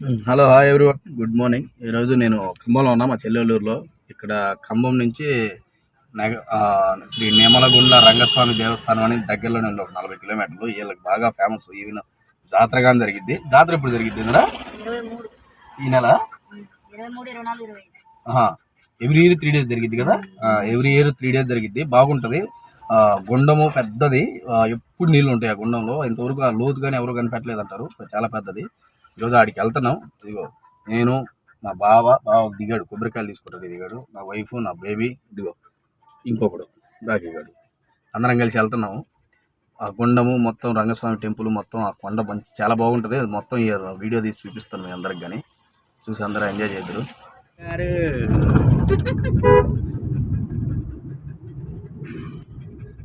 Hello hi everyone good morning ఈరోజు నేను ఖమ్మంలో ఉన్నా మా చెల్లెలూరులో ఇక్కడ ఖమ్మం నుంచి నగ శ్రీ నేమలగుండ రంగస్వామి దేవస్థానం అనేది దగ్గరలోనే ఉంది ఒక నలభై కిలోమీటర్లు. వీళ్ళకి బాగా ఫేమస్ ఈవెన్ జాతరగా జరిగింది జాతర ఎప్పుడు జరిగింది ఇందులో ఈ నెల? ఎవ్రీ ఇయర్ త్రీ డేస్ జరిగింది కదా? ఎవ్రీ ఇయర్ త్రీ డేస్ జరిగింది బాగుంటుంది. గుండము పెద్దది. ఎప్పుడు నీళ్ళు ఉంటాయి ఆ గుండంలో. ఇంతవరకు ఆ లోతు కానీ ఎవరు కనిపెట్టలేదు అంటారు చాలా పెద్దది. ఈరోజు ఆడికి వెళ్తున్నాం. ఇదిగో నేను మా బావ బావ దిగాడు కొబ్బరికాయలు తీసుకుంటాడు దిగాడు నా వైఫ్ నా బేబీ ఇదిగో ఇంకొకడు దిగాడు అందరం కలిసి వెళ్తున్నాము ఆ గుండము మొత్తం రంగస్వామి టెంపుల్ మొత్తం ఆ కొండ మంచి చాలా బాగుంటుంది. అది మొత్తం ఈ వీడియో తీసి చూపిస్తాను మీ అందరికి కానీ చూసి అందరూ ఎంజాయ్ చేద్దరు.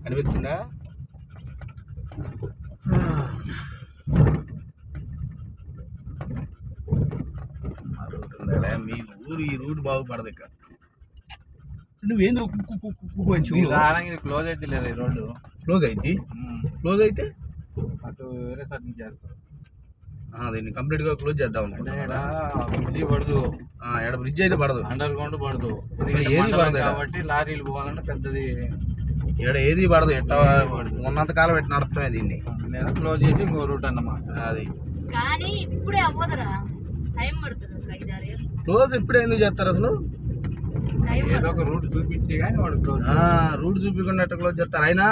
కనిపిస్తుందా మా రూట్ ఉందిలే, మీ ఊరు ఈ రూట్ బాగుపడదు ఇక్కడ. నువ్వేంద్ర కుక్కు కుక్కు కుక్కు అని చూడు. రావడానికి క్లోజ్ అయితే లేదు ఈ రోడ్డు క్లోజ్ అయింది? క్లోజ్ అయితే? అటు వేరే సైడ్ నుంచి చేస్తారు ఆ, దీన్ని కంప్లీట్గా క్లోజ్ చేద్దాం అంటే అనుకుంటున్నా ఇక్కడ బ్రిడ్జి పడదు. ఎక్కడ బ్రిడ్జ్ అయితే పడదు. అండర్ గ్రౌండ్ పడదు ఎందుకంటే ఏది మండలం పడదు ఈడ. కాబట్టి లారీలు పోవాలంటే పెద్దది ఇక్కడ ఏది పడదు ఎట్ట ఉన్నంత కాలం ఎట్ట నడుపుతామే దీన్ని? లేదా క్లోజ్ చేసి ఇంకో రూట్ అన్నమాట. అది. కానీ ఇప్పుడే అవ్వదురా టైం పడుతుంది ఒక ఐదారు ఏళ్ళు క్లోజ్ ఇప్పుడే ఎందుకు చేస్తారు అసలు? ఏదో ఒక రూట్ చూపించి కానీ వాడు రూట్ చూపించకుండా ఎట్ట క్లోజ్ చేస్తారు. అయినా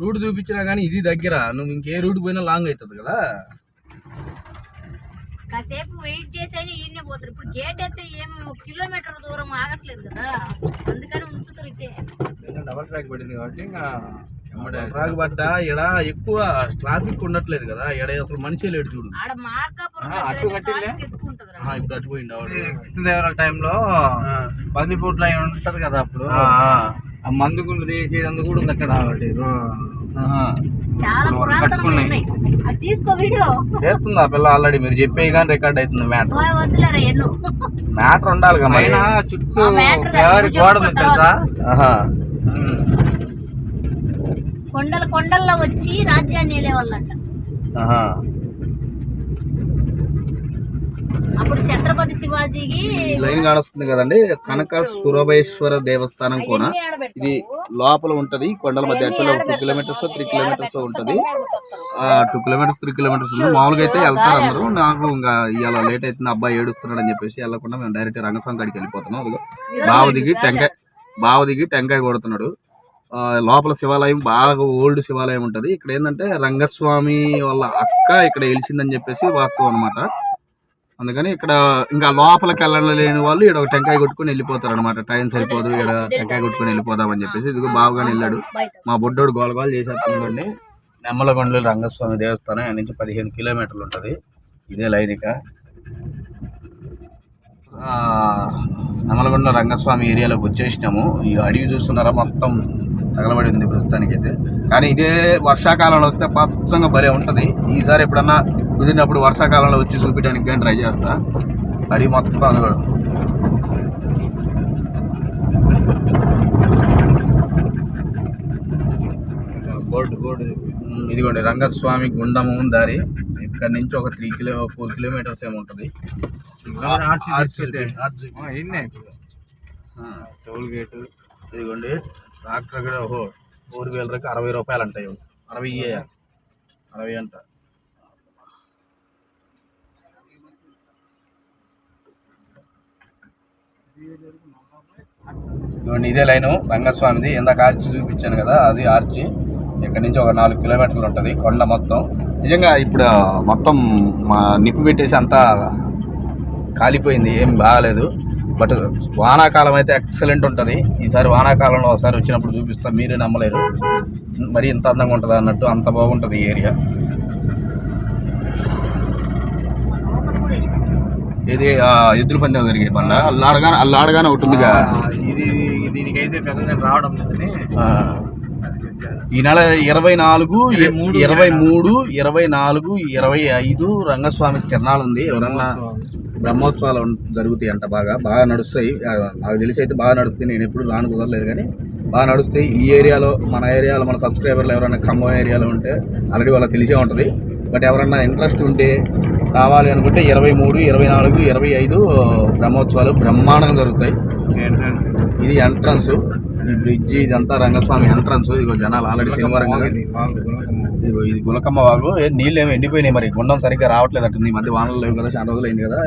రూట్ చూపించినా కానీ ఇది దగ్గర. నువ్వు ఇంకే రూట్ పోయినా లాంగ్ అవుతుంది కదా. కాసేపు వెయిట్ చేసేది ఈయనే పోతారు. ఇప్పుడు గేట్ అయితే ఏమి ఒక కిలోమీటర్ దూరం ఆగట్లేదు కదా. అందుకని ఉంచుతారు ఇట్టే డబల్ ట్రాక్ పడింది కాబట్టి ఇంకా పడ్డ ఇక్కడ ఎక్కువ ట్రాఫిక్ ఉండట్లేదు కదా. ఇక్కడ అసలు మనిషి లేడు చూడు. ఆడ మార్కాపురం ఆ, అటు కట్టిలే? ఇప్పుడు అటుపోయింది కృష్ణదేవరాల టైంలో బందిపూట్లు అయి ఉంటది కదా అప్పుడు. ఆ, మందు గుండు తీసేదందుకు కూడా ఉంది అక్కడ. ఒకటి చేస్తుంది ఆ పిల్ల ఆల్రెడీ మీరు చెప్పే కానీ రికార్డ్ అవుతుంది మ్యాటర్ ఓయ్ వద్దులేరా ఎన్ను. మ్యాటర్ ఉండాలి కదా. పైన చుట్టూ ఆ మ్యాటర్ ఎవరి గోడ ఉంది తెలుసా. కొండల కొండల్లో వచ్చి రాజ్యాన్ని వెళ్ళేవాళ్ళంట అప్పుడు ఛత్రపతి శివాజీకి లైన్ కానొస్తుంది కదండి. కనక సురభేశ్వర దేవస్థానం ఆడబెడతావు? ఇది లోపల ఉంటది కొండల మధ్య యాక్చువల్గా టూ కిలోమీటర్స్ త్రీ కిలోమీటర్స్ ఉంటది. టూ కిలోమీటర్స్ త్రీ కిలోమీటర్స్ ఉంది మామూలుగా అయితే వెళ్తారు అందరూ. నాకు ఇంకా ఇవాళ లేట్ అవుతుంది అబ్బాయి ఏడుస్తున్నాడు అని చెప్పేసి వెళ్ళకుండా మేము డైరెక్ట్ రంగస్వామి కాడికి వెళ్ళిపోతున్నాం. అదిగో బావ దిగి టెంకాయ బావ దిగి టెంకాయ కొడుతున్నాడు. లోపల శివాలయం బాగా ఓల్డ్ శివాలయం ఉంటది. ఇక్కడ ఏంటంటే రంగస్వామి వాళ్ళ అక్క ఇక్కడ వెలిసిందని చెప్పేసి వాస్తవం అనమాట అందుకని ఇక్కడ ఇంకా లోపలికి వెళ్ళలేని వాళ్ళు ఇక్కడ ఒక టెంకాయ కొట్టుకుని వెళ్ళిపోతారు అనమాట టైం సరిపోదు ఇక్కడ టెంకాయ కొట్టుకుని వెళ్ళిపోదామని చెప్పేసి. ఇదిగో బావగానే వెళ్ళాడు. మా బొడ్డోడు గోల గోల చేసేస్తుందండి నెమ్మలగొండలో రంగస్వామి దేవస్థానం ఆయన నుంచి పదిహేను కిలోమీటర్లు ఉంటుంది. ఇదే లైనిక నెమ్మలగొండ రంగస్వామి ఏరియాలోకి వచ్చేసినాము. ఈ అడవి చూస్తున్నారా మొత్తం తగలబడి ఉంది ప్రస్తుతానికి అయితే కానీ ఇదే వర్షాకాలంలో వస్తే పచ్చంగా భలే ఉంటుంది. ఈసారి ఎప్పుడన్నా కుదిరినప్పుడు వర్షాకాలంలో వచ్చి చూపించడానికి కానీ ట్రై చేస్తా. అడవి మొత్తం అది కూడా బోర్డు. బోర్డు ఇదిగోండి రంగస్వామి గుండము దారి. ఇక్కడ నుంచి ఒక త్రీ కిలో ఫోర్ కిలోమీటర్స్ ఏమి ఉంటుంది. Toll gate. ఇదిగోండి ట్రాక్టర్ కూడా ఓహో ఫోర్ వీలర్కి అరవై రూపాయలు అంటాయి అరవై అరవై అంట. ఇదిగోండి ఇదే లైను రంగస్వామిది. ఇందాక ఆర్చి చూపించాను కదా అది ఆర్చి. ఇక్కడ నుంచి ఒక నాలుగు కిలోమీటర్లు ఉంటుంది కొండ మొత్తం. నిజంగా ఇప్పుడు మొత్తం మా నిప్పు పెట్టేసి అంతా కాలిపోయింది ఏం బాగాలేదు. బట్ వానాకాలం అయితే ఎక్సలెంట్ ఉంటుంది. ఈసారి వానాకాలంలో ఒకసారి వచ్చినప్పుడు చూపిస్తాం మీరే నమ్మలేరు. మరి ఇంత అందంగా ఉంటుంది అన్నట్టు అంత బాగుంటుంది ఈ ఏరియా. ఇది ఎద్దుల పందెం జరిగే పండ అల్లాడగానే అల్లాడగానే ఒకటి ఉందిగా ఇది దీనికైతే పెద్దగా రావడం లేదని. ఈ నెల ఇరవై నాలుగు ఇరవై మూడు ఇరవై నాలుగు ఇరవై ఐదు రంగస్వామి తిరణాలు ఉంది ఎవరన్నా బ్రహ్మోత్సవాలు. జరుగుతాయి అంట బాగా. బాగా నడుస్తాయి. నాకు తెలిసి అయితే బాగా నడుస్తాయి. నేను ఎప్పుడు రాను కుదరలేదు కానీ బాగా నడుస్తాయి. ఈ ఏరియాలో మన ఏరియాలో మన సబ్స్క్రైబర్లు ఎవరైనా ఖమ్మం ఏరియాలో ఉంటే ఆల్రెడీ వాళ్ళకి తెలిసే ఉంటుంది. బట్ ఎవరన్నా ఇంట్రెస్ట్ ఉంటే రావాలి అనుకుంటే ఇరవై మూడు ఇరవై నాలుగు ఇరవై ఐదు బ్రహ్మోత్సవాలు బ్రహ్మాండంగా జరుగుతాయి. ఎంట్రన్స్ ఇది ఎంట్రన్స్ ఈ బ్రిడ్జి ఇదంతా రంగస్వామి ఎంట్రన్స్ ఇదిగో జనాలు ఆల్రెడీ శనివారం కదా. ఇదిగో ఇది గులకమ్మ వాగు. ఏ నీళ్ళు ఏమి ఎండిపోయినాయి మరి? గుండం సరిగ్గా రావట్లేదు అట్టుంది ఈ మధ్య వానలు లేవు కదా చాలా రోజులు అయింది కదా.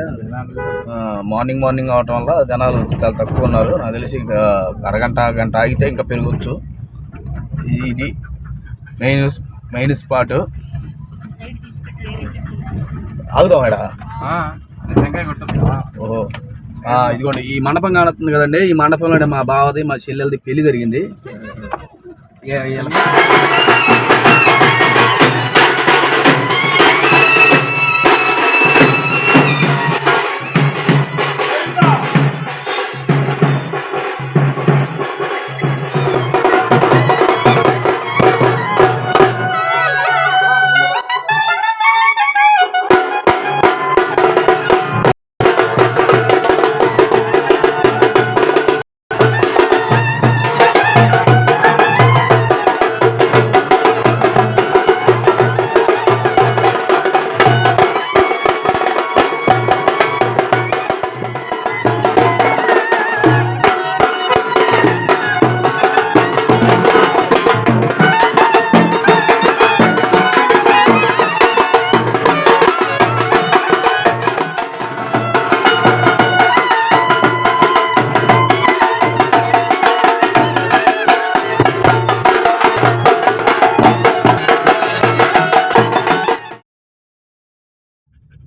మార్నింగ్ మార్నింగ్ అవటం వల్ల జనాలు చాలా తక్కువ ఉన్నారు. నాకు తెలిసి ఇంకా అరగంట గంట ఆగితే ఇంకా పెరగచ్చు. ఇది ఇది మెయిన్ మెయిన్ స్పాట్ ఆగుదాం కొట్టదు ఓహో ఇదిగోండి ఈ మండపం కానుతుంది కదండి ఈ మండపంలోనే మా బావది మా చెల్లెలది పెళ్ళి జరిగింది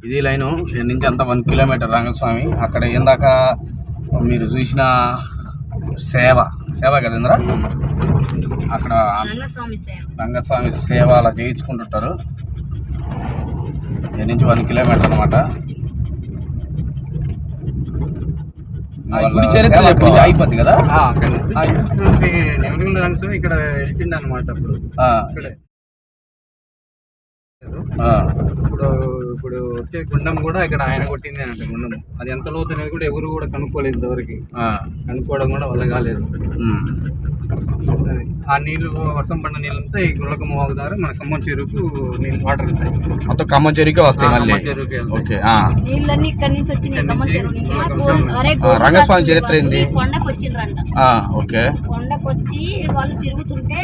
ఇది లైను. దీని నుంచి అంత వన్ కిలోమీటర్ రంగస్వామి అక్కడ ఏందాక మీరు చూసిన సేవ. సేవ కదా ఇంద్ర? అక్కడ రంగస్వామి సేవ. అలా చేయించుకుంటుంటారు. దీని నుంచి వన్ కిలోమీటర్ అనమాట అయిపోద్ది కదా? ఇక్కడ వెళ్చిండు అనమాట ఇప్పుడు ఇప్పుడు వచ్చే గుండం కూడా ఇక్కడ ఆయన కొట్టింది అంటే గుండం. అది ఎంత లోతు అనేది కూడా ఎవరు కూడా కనుక్కోలేదు ఇంతవరకు. ఆ, కనుక్కోవడం కూడా వల్ల కాలేదు. ఆ నీళ్ళు వర్షం పడిన నీళ్ళంతా ఈ గుళ్ళకమ్మ వాగు ద్వారా మన ఖమ్మం చెరువుకు నీళ్ళు వాటర్ వెళ్తాయి. మొత్తం ఖమ్మం చెరువుకే వస్తాయి మళ్ళీ? చెరువుకి. ఓకే ఆ. నీళ్ళన్నీ ఇక్కడి నుంచి వచ్చినాయి. చెరువు రంగస్వామి చరిత్ర ఏంది? కొండకు వచ్చిండ్రంట. ఆ, ఓకే. కొండకు వచ్చి వాళ్ళు తిరుగుతుంటే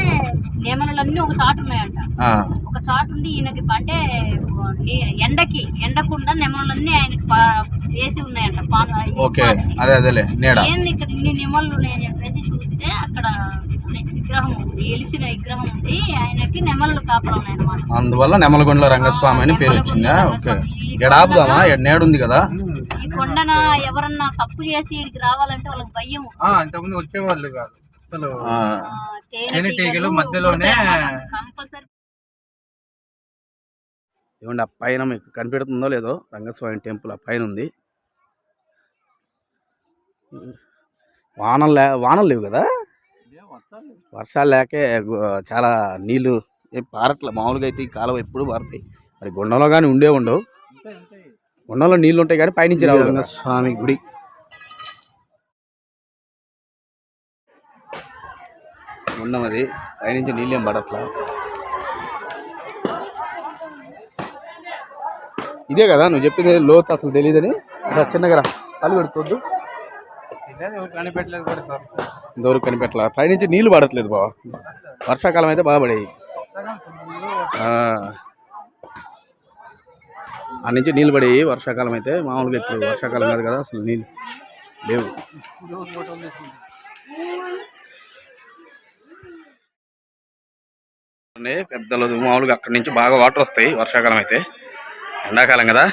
నేమలన్నీ ఒక చాటు ఉన్నాయంట. ఆ, ఒక చాటు ఉండి ఈయనకి అంటే నీ- ఎండకి ఎండకుండా నెమలన్నీ ఆయనకి పా- వేసి ఉన్నాయంట. పాన- ఓకే. అదే అదేలే. నీడ. ఏంది ఇక్కడ ఇన్ని నెమళ్ళు ఉన్నాయని చెప్పేసి చూస్తే అక్కడ విగ్రహం ఉంది. ఎలిసిన విగ్రహం ఉంది. ఆయనకి నెమళ్ళు కాపలా ఉన్నాయన్నమాట అందువల్ల నెమలగొండల రంగస్వామి అని పేరు వచ్చిందా ఓకే. ఇక్కడ ఆపుదామా ఈడ నేడుంది కదా? ఈ కొండన? ఎవరన్నా తప్పు చేసి ఇక్కడికి రావాలంటే వాళ్ళకి భయం. ఆ, ఇంతకుముందు వచ్చేవాళ్ళు కాదు. అసలు తేనెటీగలు మధ్యలోనే కంపల్సరీ ఇవ్వండి ఆ పైన మీకు కనిపెడుతుందో లేదో రంగస్వామి టెంపుల్ ఆ పైన ఉంది. వానలు లే వానలు లేవు కదా? వర్షాలు లేకే చాలా నీళ్ళు పారట్లే మామూలుగా అయితే ఈ కాలువ ఎప్పుడు పారుతాయి. మరి గుండంలో కానీ ఉండే ఉండవు. గుండంలో నీళ్ళు ఉంటాయి కానీ పైనుంచి రావు రంగస్వామి గుడి. గుండం అది. పైనుంచి నీళ్ళు ఏం పడట్లా? ఇదే కదా నువ్వు చెప్పింది లోతు అసలు తెలియదని రా చిన్నగా కాలు పెడుకోవద్దు ఎవరు కనిపెట్టలా? పైనుంచి నీళ్ళు పడట్లేదు బావ. వర్షాకాలం అయితే బాగా పడేవి ఆ. ఆ నుంచి నీళ్ళు పడేవి వర్షాకాలం అయితే. మామూలుగా ఇప్పుడు వర్షాకాలం కాదు కదా అసలు నీళ్ళు లేవు. పెద్దలు మామూలుగా అక్కడి నుంచి బాగా వాటర్ వస్తాయి వర్షాకాలం అయితే. ఎండాకాలం కదా?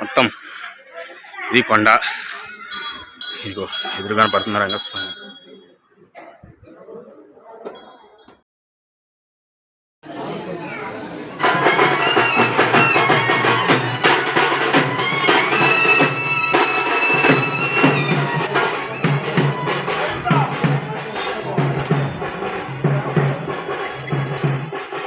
మొత్తం ఇది కొండ. ఇదిగో ఎదురుగా పడుతున్నారు రంగస్వామి.